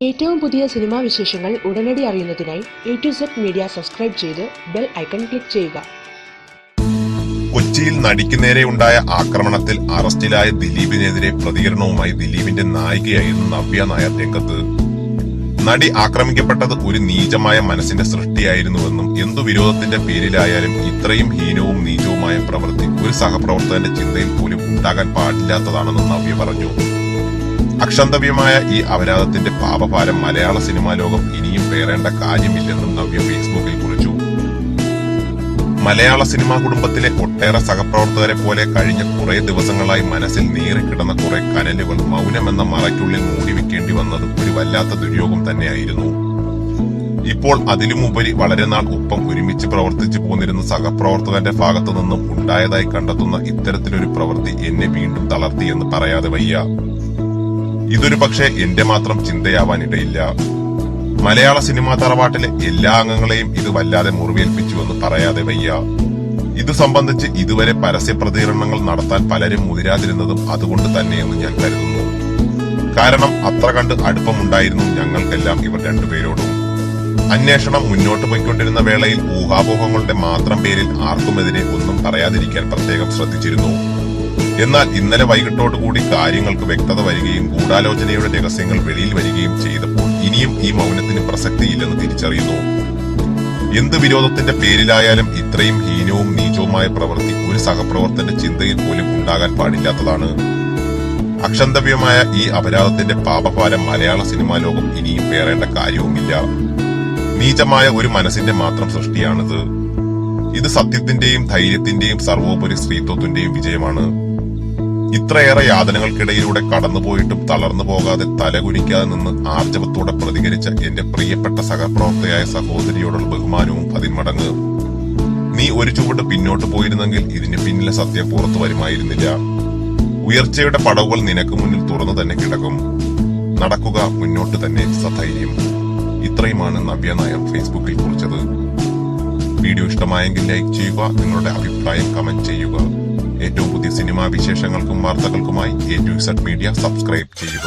ഏറ്റവും പുതിയ സിനിമാ വിശേഷങ്ങൾ ഉടനടി അറിയുന്നതിനായി A to Z media subscribe ചെയ്ത് ബെൽ ഐക്കൺ ക്ലിക്ക് ചെയ്യുക. കൊച്ചിയിൽ നടിക്ക് നേരെ ഉണ്ടായ ആക്രമണത്തിൽ അറസ്റ്റിലായ ദിലീപിനെതിരെ പ്രതികരണവുമായി ദിലീപിന്റെ നായികയായിരുന്നു നവ്യ നായർ രംഗത്ത്. നടി ആക്രമിക്കപ്പെട്ടത് ഒരു നീചമായ മനസ്സിന്റെ സൃഷ്ടിയായിരുന്നുവെന്നും എന്തു വിരോധത്തിന്റെ പേരിലായാലും ഇത്രയും ഹീനവും നീചവുമായ പ്രവൃത്തി ഒരു സഹപ്രവർത്തകന്റെ ചിന്തയിൽ പോലും ഉണ്ടാകാൻ പാടില്ലാത്തതാണെന്നും നവ്യ പറഞ്ഞു. അക്ഷന്തവ്യമായ ഈ അപരാധത്തിന്റെ പാപഭാരം മലയാള സിനിമാ ലോകം ഇനിയും പേറേണ്ട കാര്യമില്ലെന്നും നവ്യ ഫേസ്ബുക്കിൽ കുറിച്ചു. മലയാള സിനിമാ കുടുംബത്തിലെ ഒട്ടേറെ സഹപ്രവർത്തകരെ പോലെ കഴിഞ്ഞ കുറെ ദിവസങ്ങളായി മനസ്സിൽ നീറിക്കിടന്ന കുറെ കനലുകൾ മൗനമെന്ന മറയ്ക്കുള്ളിൽ മൂടിവെക്കേണ്ടി വന്നത് ഒരു വല്ലാത്ത ദുര്യോഗം തന്നെയായിരുന്നു. ഇപ്പോൾ അതിലുമുപരി വളരെ നാൾ ഒപ്പം ഒരുമിച്ച് പ്രവർത്തിച്ചു പോന്നിരുന്ന സഹപ്രവർത്തകന്റെ ഭാഗത്തു നിന്നും ഉണ്ടായതായി കണ്ടെത്തുന്ന ഇത്തരത്തിലൊരു പ്രവൃത്തി എന്നെ വീണ്ടും തളർത്തിയെന്ന് പറയാതെ വയ്യ. ഇതൊരു പക്ഷേ എന്റെ മാത്രം ചിന്തയാവാനിടയില്ല. മലയാള സിനിമാ തറവാട്ടിലെ എല്ലാ അംഗങ്ങളെയും ഇത് വല്ലാതെ മുറിവേൽപ്പിച്ചുവെന്ന് പറയാതെ വയ്യ. ഇത് സംബന്ധിച്ച് ഇതുവരെ പരസ്യ പ്രതികരണങ്ങൾ നടത്താൻ പലരും മുതിരാതിരുന്നതും അതുകൊണ്ട് തന്നെയെന്ന് ഞാൻ കരുതുന്നു. കാരണം അത്ര കണ്ട് അടുപ്പമുണ്ടായിരുന്നു ഞങ്ങൾക്കെല്ലാം ഇവർ രണ്ടുപേരോടും. അന്വേഷണം മുന്നോട്ട് പോയിക്കൊണ്ടിരുന്ന വേളയിൽ ഊഹാപോഹങ്ങളുടെ മാത്രം പേരിൽ ആർക്കുമെതിരെ ഒന്നും പറയാതിരിക്കാൻ പ്രത്യേകം ശ്രദ്ധിച്ചിരുന്നു. എന്നാൽ ഇന്നലെ വൈകിട്ടോടുകൂടി കാര്യങ്ങൾക്ക് വ്യക്തത വരികയും ഗൂഢാലോചനയുടെ രഹസ്യങ്ങൾ വെളിയിൽ വരികയും ചെയ്തപ്പോൾ ഇനിയും ഈ മൗനത്തിന് പ്രസക്തിയില്ലെന്ന് തിരിച്ചറിയുന്നു. എന്ത് വിരോധത്തിന്റെ പേരിലായാലും ഇത്രയും ഹീനവും നീചവുമായ പ്രവൃത്തി ഒരു സഹപ്രവർത്തന്റെ ചിന്തയിൽ പോലും ഉണ്ടാകാൻ പാടില്ലാത്തതാണ്. അക്ഷന്തവ്യമായ ഈ അപരാധത്തിന്റെ പാപഭാരം മലയാള സിനിമാ ലോകം ഇനിയും പേറേണ്ട കാര്യവുമില്ല. നീചമായ ഒരു മനസ്സിന്റെ മാത്രം സൃഷ്ടിയാണിത്. ഇത് സത്യത്തിന്റെയും ധൈര്യത്തിന്റെയും സർവോപരി സ്ത്രീത്വത്തിന്റെയും വിജയമാണ്. ഇത്രയേറെ യാതനകൾക്കിടയിലൂടെ കടന്നുപോയിട്ടും തളർന്നു പോകാതെ തലകുനിക്കാതെ നിന്ന് ആർജവത്തോടെ പ്രതികരിച്ച എന്റെ പ്രിയപ്പെട്ട സഹപ്രവർത്തകയായ സഹോദരിയോടുള്ള ബഹുമാനവും പതിന്മടങ്ങ്. നീ ഒരു ചുവട് പിന്നോട്ട് പോയിരുന്നെങ്കിൽ ഇതിന് പിന്നിലെ സത്യം പുറത്തു വരുമായിരുന്നില്ല. ഉയർച്ചയുടെ പടവുകൾ നിനക്ക് മുന്നിൽ തുറന്നു തന്നെ കിടക്കും. നടക്കുക മുന്നോട്ട് തന്നെ സധൈര്യം. ഇത്രയുമാണ് നവ്യ നായർ ഫേസ്ബുക്കിൽ കുറിച്ചത്. വീഡിയോ ഇഷ്ടമായെങ്കിൽ ലൈക്ക് ചെയ്യുക നിങ്ങളുടെ അഭിപ്രായം കമന്റ് ചെയ്യുക. ഏറ്റവും പുതിയ സിനിമാ വിശേഷങ്ങൾക്കും വാർത്തകൾക്കുമായി എ ടു സബ്സ്ക്രൈബ് ചെയ്യുക.